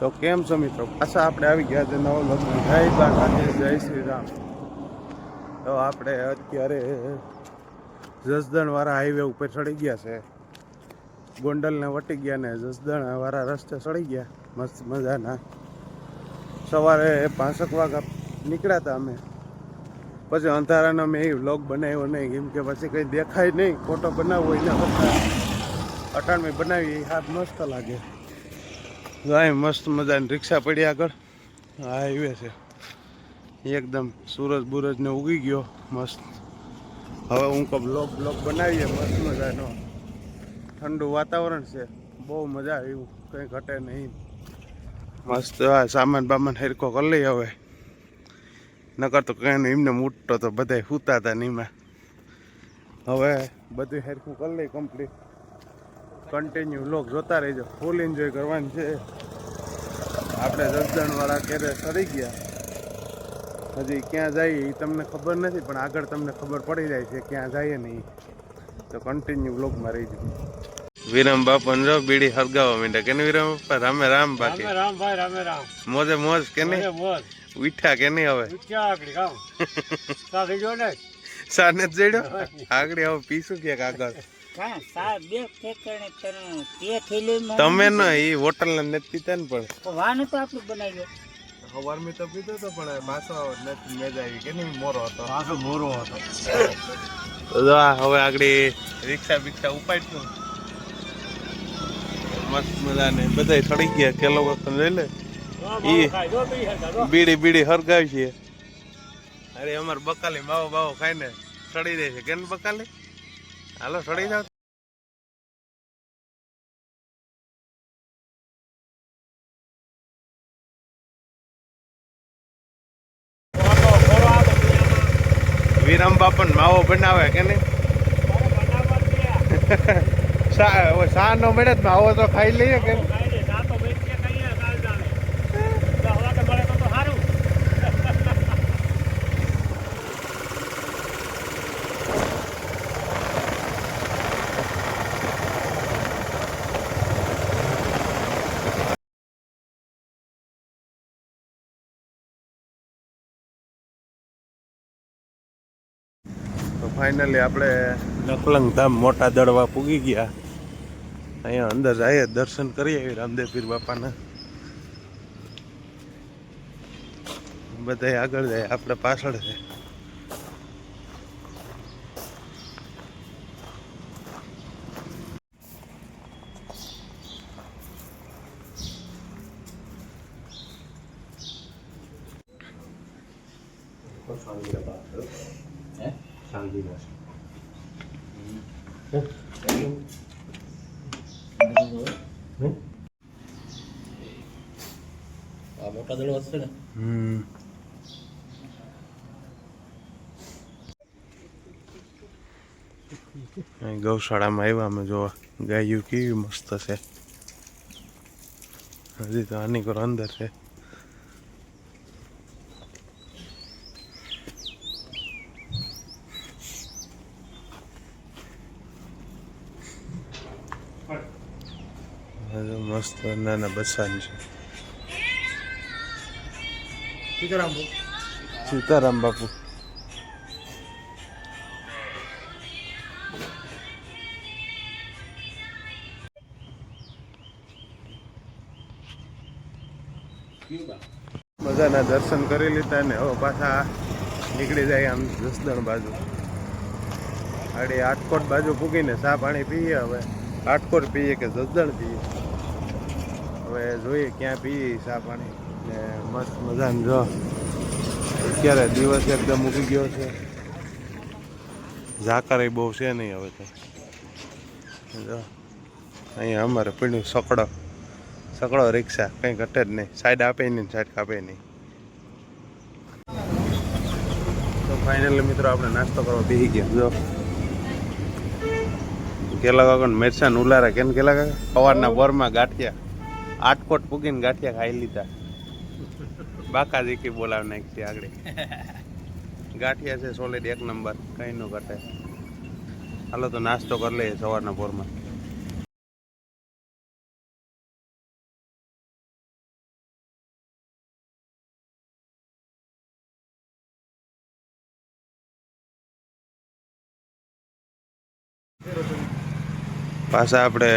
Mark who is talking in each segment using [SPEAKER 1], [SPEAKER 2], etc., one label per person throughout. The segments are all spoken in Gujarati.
[SPEAKER 1] તો કેમ છો મિત્રો? પાછા આપણે આવી ગયા છે નવો લગ્ન જય બાલાજી જય શ્રી રામ તો આપણે અત્યારે જસદણ વાળા હાઈવે ઉપર ચડી ગયા છે. ગોંડલને વટી ગયા ને જસદણ વાળા રસ્તે ચડી ગયા. મસ્ત મજાના. સવારે પાંસઠ વાગ્યા નીકળ્યા હતા અમે. પછી અંધારાનો મેં એ વ્લોગ બનાવ્યો નહીં. કેમ કે પછી કંઈ દેખાય નહીં. ફોટો બનાવવો એના અટાણમાં બનાવી. હાથ મસ્ત લાગે. ગાય મસ્ત મજાની રિક્ષા પડી આગળ. હાઈવે છે. એકદમ સૂરજ બુરજ ને ઉગી ગયો. મસ્ત. હવે હું કહું બ્લોક બ્લોક બનાવીએ. મસ્ત મજાનો. ઠંડુ વાતાવરણ છે. બહુ મજા આવી. કંઈ ઘટે નહીં. મસ્ત સામાન બામાન હેરકો કરી લઈએ હવે. નકર તો કંઈ નહીં. એમને મોટો તો બધા સૂતા હતા નીમાં હવે બધું હેરખું કરી લઈ કમ્પ્લીટ કન્ટિન્યુ લોક જોતા રહેજો. ફૂલ એન્જોય કરવાનું છે. આપણે દસજણ વાળા ક્યારે સરી ગયા. હજી ક્યાં જઈએ એ તમને ખબર નથી પણ આગળ તમને ખબર પડી જાય છે ક્યાં જઈએ નહીં તો કન્ટિન્યુ બ્લોગમાં રહીજો. વિરમ બાપા જો બીડી હરગાવા માંડ્યા કે વિરમ બાપા? રામે રામ બાકી.
[SPEAKER 2] રામ ભાઈ રામે રામ.
[SPEAKER 1] મોજે મોજ કે નહીં?
[SPEAKER 2] મોજ
[SPEAKER 1] ઉઠ્યા કે નહીં હવે?
[SPEAKER 2] ને?
[SPEAKER 1] સાને જ જડ્યો? આગળ હવે પીશું ક્યાંક આગળ. તમે ન એ હોટલ ને નથી પીતા ને પણ.
[SPEAKER 3] વાનું તો આપણું બનાવ્યો
[SPEAKER 1] મેં તો પીધો તો પણ માસો નથી મેજ આવી. કે નહીં મોરો હતો?
[SPEAKER 2] માસો મોરો હતો.
[SPEAKER 1] તો હવે આગળ રિક્ષા બિક્ષા ઉપાડશું. મસ્ત મજાને. બધા ચડી ગયા. કેલો વસ્તુ લઈ લે. ઈ. બીડી બીડી હરગાવી છે અરે અમાર બકાલી માવો બાવો ખાઈને ચડી દે છે. કેમ બકાલી? હાલો ચડી જાવ વિરામ બાપન માવો બનાવે કે નહીં? સા નો મળે માવો તો ખાઈ લઈએ કે તો ફાઇનલી આપણે નકલંગ ધામ મોટા દળવા પૂગી ગયા. અહીંયા અંદર જઈએ, દર્શન કરી આવી રામદેવ પીર બાપાના. બધા આગળ જાય, આપણે પાછળ છે
[SPEAKER 2] ને
[SPEAKER 1] હમ ગૌશાળામાં આવ્યા અમે જોવા. ગાયું કેવી મસ્ત છે. હજી તો આની અંદર છે. મસ્ત નાના બચ્ચાની છે.
[SPEAKER 2] સીતારામ
[SPEAKER 1] સીતારામ બાપુ. બધાના દર્શન કરી લીધા ને હવે પાછા નીકળી જાય આમ જસદણ બાજુ. આડી આટકોટ બાજુ પૂગીને ચા પાણી પીએ હવે. આટકોટ પીએ કે જસદણ પીએ? હવે જોઈએ ક્યાં પીએ ચા પાણી. ને મસ્ત મજાને જો. અત્યારે દિવસ એકદમ મૂકી ગયો છે. ઝાકર બહુ છે નહીં હવે તો. જો. અહીંયા અમારે પીણ્યું સકડો. સકડો રિક્ષા. કંઈ ઘટે જ નહીં. સાઈડ આપે નહીં, સાઈડ કાપે નહીં. તો ફાઇનલી મિત્રો આપણે નાસ્તો કરવા બેસી ગયા. જો. કેલા કાકા મેરસાન ઉલારા કેમ? કેલા કાકા સવારના બોરમાં ગાંઠિયા. આટકોટ પૂગીને ગાંઠિયા ખાઈ લીધા. બાકા દીકી બોલાવ નાખી આગળ. ગાંઠિયા છે સોલિડ એક નંબર, કઈ ન ઘટે. હાલો તો નાસ્તો કરી લઈએ સવારના પોરમાં પાછા આપણે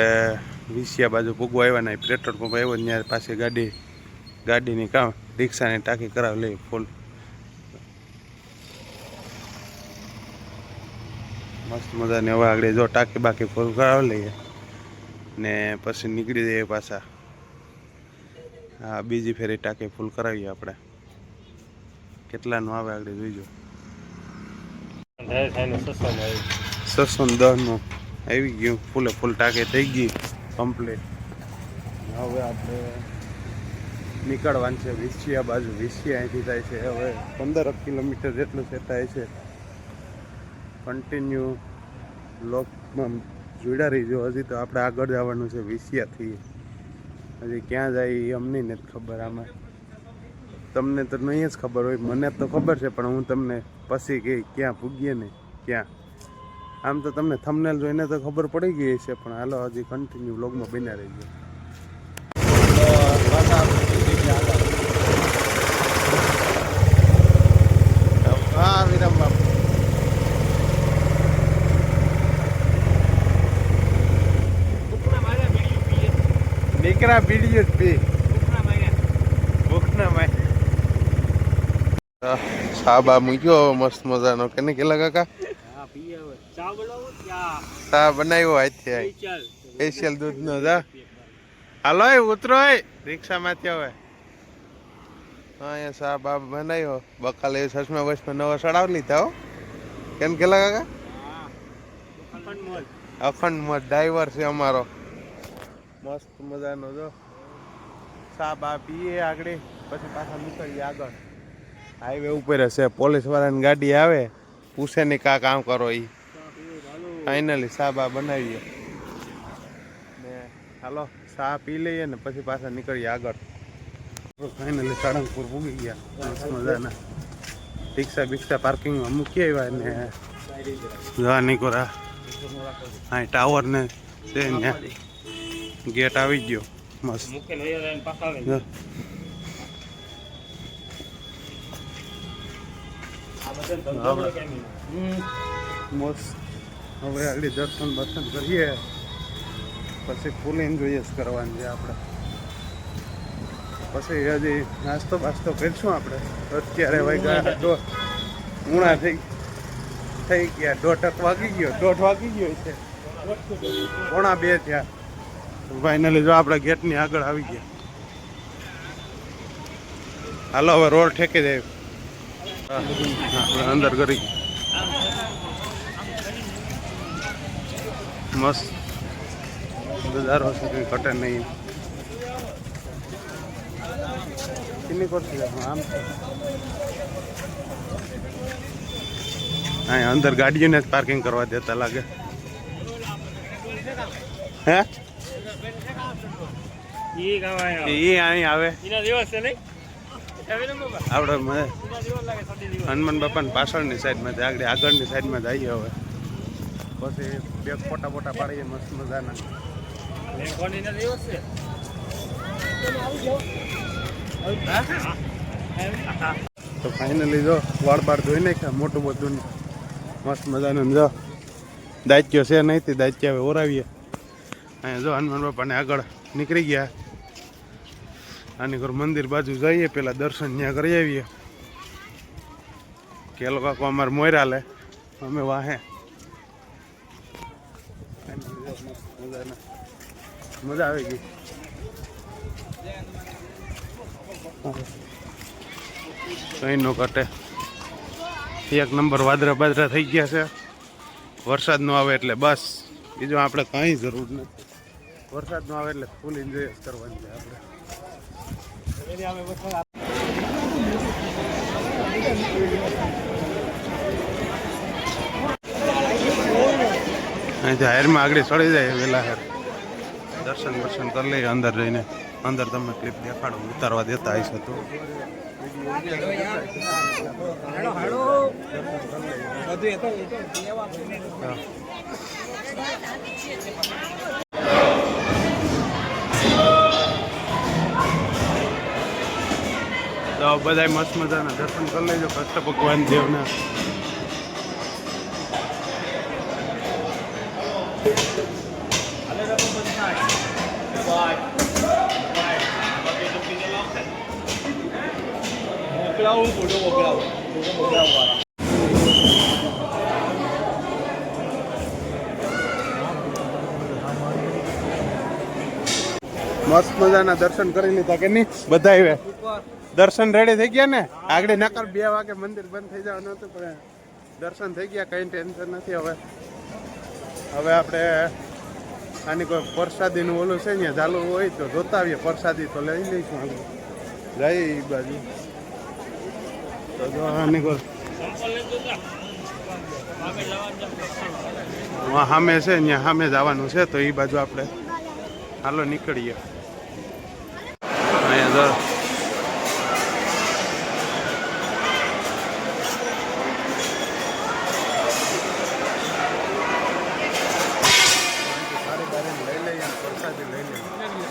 [SPEAKER 1] વિસિયા બાજુ પૂગવા આવ્યા નહીં પેટ્રોલ પંપ આવ્યો ત્યાં પાસે ગાડી ગાડીની કામ રિક્ષાની ટાંકી કરાવી લઈ ફૂલ મસ્ત મજાની હવે આગળ જો ટાંકી બાકી ફૂલ કરાવી લઈએ ને પછી નીકળી જઈએ પાછા. હા બીજી ફેરી ટાંકી ફૂલ કરાવીએ આપણે. કેટલાનું આવે આગળ જોઈજો. છસો ને દસનું આવી ગયું. ફૂલે ફૂલ ટાંકી થઈ ગઈ. કમ્પ્લીટ હવે આપણે નીકળવાનું છે વિસિયા બાજુ. વિસિયા અહીંથી થાય છે હવે પંદર કિલોમીટર જેટલું છે થાય છે. કન્ટિન્યુ લોકમાં જોડા રહીજો. હજી તો આપણે આગળ જવાનું છે વિસિયાથી. હજી ક્યાં જાય એ અમને નથી ખબર આમાં. તમને તો નહીં જ ખબર હોય. મને તો ખબર છે, પણ હું તમને પછી કે ક્યાં પૂગીએ ને ક્યાં. આમ તો તમને થંબનેલ જોઈને તો ખબર પડી ગઈ છે પણ હાલો હજી કન્ટિન્યુ બ્લોગમાં બન્યા રહી ગયો હા વિરામ બાપુ દીકરા બીડીએ જ પી. ભૂખના માય મસ્ત મજાનો. કેને કેલા કાકા?
[SPEAKER 2] ચા
[SPEAKER 1] બનાવ્યો આજથી સ્પેશિયલ દૂધનો જા. હાલો ઉતરો રિક્ષામાંથી હવે. અહીંયા સા બાપ બનાવ્યો. બકાલે સસમા બસમાં નવા સડાવ લીધા હો. કેમ કેલા કાકા? અખંડ મોજ ડ્રાઈવર છે અમારો. મસ્ત મજાનો જો. સા બા પીએ આગળ પછી પાછા નીકળીએ આગળ. હાઈવે ઉપર હશે પોલીસ વાળાની ગાડી આવે. પૂછે ને કા કામ કરો એ ફાઇનલી સા બા બનાવીએ. ને હાલો સા પી લઈએ ને પછી પાછા નીકળીએ આગળ. ફાઇનલી સાળંગપુર પૂગી ગયા. મજાના. રિક્ષા બિક્ષા પાર્કિંગમાં મૂકી આવ્યા ને જવા નીકળ્યા. હા ટાવર ને ગેટ આવી ગયો. મસ્ત. હવે આગળ દર્શન બર્શન કરીએ. પછી ફૂલ એન્જોય જ કરવાની છે આપણે. પછી હજી નાસ્તો બાસ્તો કરીશું આપણે. અત્યારે વાગ્યા દોઢ ઉણા થઈ થઈ ગયા. દોઢ વાગી ગયો. દોઢ વાગી ગયો છે. પોણા બે થયા. ફાઇનલી જો આપણે ગેટની આગળ આવી ગયા. હાલો હવે રોડ ઠેકી જાય અંદર કરી મસ્ત નજારો છે કંઈ ઘટે નહીં કિન્ની કરતી જાવ આમ છે. અહીંયા અંદર ગાડીઓને જ પાર્કિંગ કરવા દેતા લાગે હે
[SPEAKER 2] ઈ ગાવા
[SPEAKER 1] એ અહીં આવે
[SPEAKER 2] એના દિવસ છે નહીં હવે ને બાબા
[SPEAKER 1] આપણે હનુમાન બાપાની પાછળની સાઈડમાં આગળ આગળની સાઈડમાં જઈએ હવે. પછી બે ફોટા ફોટા પાડીએ, મસ્ત મજાના. તો ફાઇનલી જો, વાળ બાર ધોઈ નાખ્યા, મોટું બધું. મસ્ત મજાનું જો. દાચ્યો છે નહીં તે દાચ્ય હવે ઓરાવીએ. અહીંયા જો હનુમાન બાપાને આગળ નીકળી ગયા. આની ઘર મંદિર બાજુ જઈએ, પેલા દર્શન ત્યાં કરી આવીએ. કેલો કાકો, અમારે મોયરા લે. અમે વાહે. મજા આવી ગઈ. કઈ નો કટે એક નંબર વાદરા બાદરા થઈ ગયા છે. વરસાદ નો આવે એટલે બસ. બીજું આપણે કઈ જરૂર નથી. વરસાદ નો આવે એટલે ફૂલ એન્જોય કરવાની છે આપણે. અહીંથી હાયરમાં આગળ ચડી જાય વેલા હેર. દર્શન દર્શન કરી લઈએ અંદર જઈને. અંદર તમને ક્લિપ દેખાડો, ઉતારવા દેતા હશે તો. હા. તો બધા મસ્ત મજાના. દર્શન કરી લેજો, કૃષ્ણ ભગવાન દેવના. મસ્ત મજાના દર્શન કરી લીધા કે નહીં? બધા આવ્યા દર્શન રેડી થઈ ગયા ને? આગળ નકર બે વાગે મંદિર બંધ થઈ જવાનું હતું, પણ દર્શન થઈ ગયા, કઈ ટેન્શન નથી હવે. હવે આપણે આની કોઈ પ્રસાદીનું ઓલું છે ને, ચાલુ હોય તો જોતા આવીએ, પ્રસાદી તો લઈ લઈશું આગળ જઈએ એ બાજુ. તો જો આની કોઈ સામે છે ત્યાં સામે જવાનું છે, તો એ બાજુ આપણે હાલો નીકળીએ. અહીંયા જો સારી બારી લઈ લઈએ અને પ્રસાદી લઈ લઈએ હવે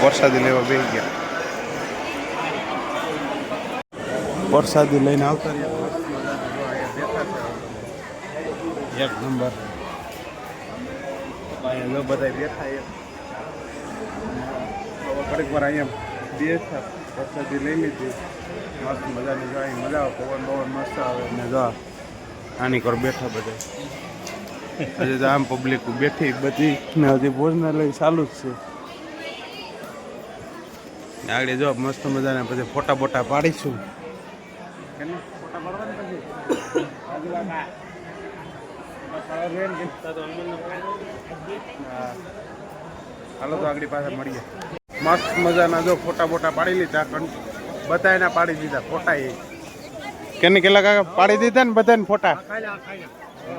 [SPEAKER 1] પ્રસાદી લેવા બે ગયા. પ્રસાદી લઈને આવતા એક નંબર. જો બધા બેઠા ઘડીક વાર અહીંયા બેઠા પ્રસાદી લઈ લીધી. મસ્ત મજાની જો અહીં મજા આવે પવન પવન મસ્ત આવે ને જો આની કર બેઠા બધા. તો આમ પબ્લિક બેઠી બધી ને હજી ભોજનાલય ચાલુ જ છે. આગળ જો, મસ્ત મજાના પછી ફોટા બોટા પાડીશું. હાલો તો આગળ પાસે મળીએ. મસ્ત મજાના જો ફોટા બોટા પાડી લીધા બધાયના પાડી દીધા ફોટા એ. કેને કેટલા કાકા પાડી દીધા ને બધાને ફોટા?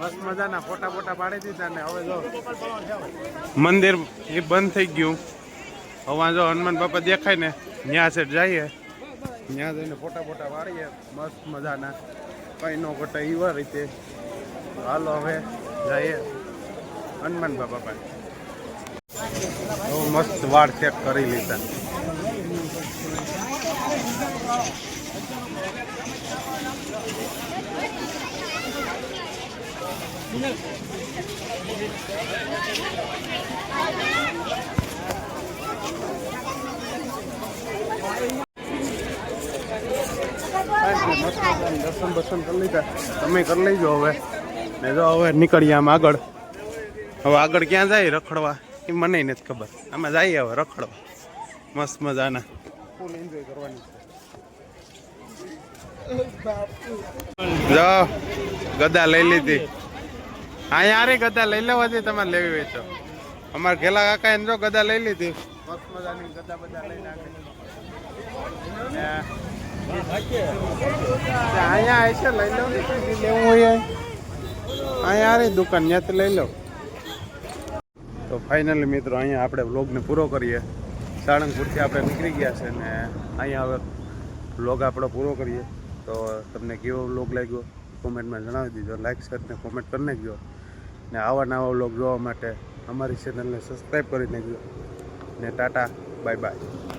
[SPEAKER 1] મસ્ત મજાના ફોટા બોટા પાડી દીધા ને હવે જો મંદિર એ બંધ થઈ ગયું. હવે જો હનુમાન બાપા દેખાય ને ત્યાં છે જઈએ. ત્યાં જઈને ફોટા ફોટા વાળીએ મસ્ત મજાના. કઈ નો ઘટે એવા રીતે. હાલો હવે જઈએ. હનુમાન બાપા પાસે. બહુ મસ્ત વાળ ચેક કરી લીધા. મસ્ત મજાના દર્શન કરી લીધા તમે કરી લેજો હવે ને જો હવે નીકળીએ આમ આગળ હવે આગળ ક્યાં જાય રખડવા? એ મને નથી ખબર. આમાં જઈએ હવે રખડવા. મસ્ત મજાના. ફૂલ એન્જોય કરવાની જો ગદા લઈ લીધી. હા યાર ગદા લઈ લેવાથી તમારે લેવી હોય તો. અમારે ઘેલા કાકા એને જો ગદા લઈ લીધી. મસ્ત મજાની ગદા બધા લઈ નાખી અહીંયા હશે લઈ લઉં ને લેવું હોય અહીંયા આ દુકાન ત્યાંથી લઈ લઉં તો ફાઇનલી મિત્રો અહીંયા આપણે વ્લોગને પૂરો કરીએ. સાળંગપુરથી આપણે નીકળી ગયા છે ને અહીંયા હવે વ્લોગ આપણો પૂરો કરીએ. તો તમને કેવો વ્લોગ લાગ્યો કોમેન્ટમાં જણાવી દીધો લાઈક શેર ને કોમેન્ટ કરી નાખજો. ને આવા નવા વ્લોગ જોવા માટે અમારી ચેનલને સબસ્ક્રાઈબ કરી નાખજો. ને ટાટા બાય બાય.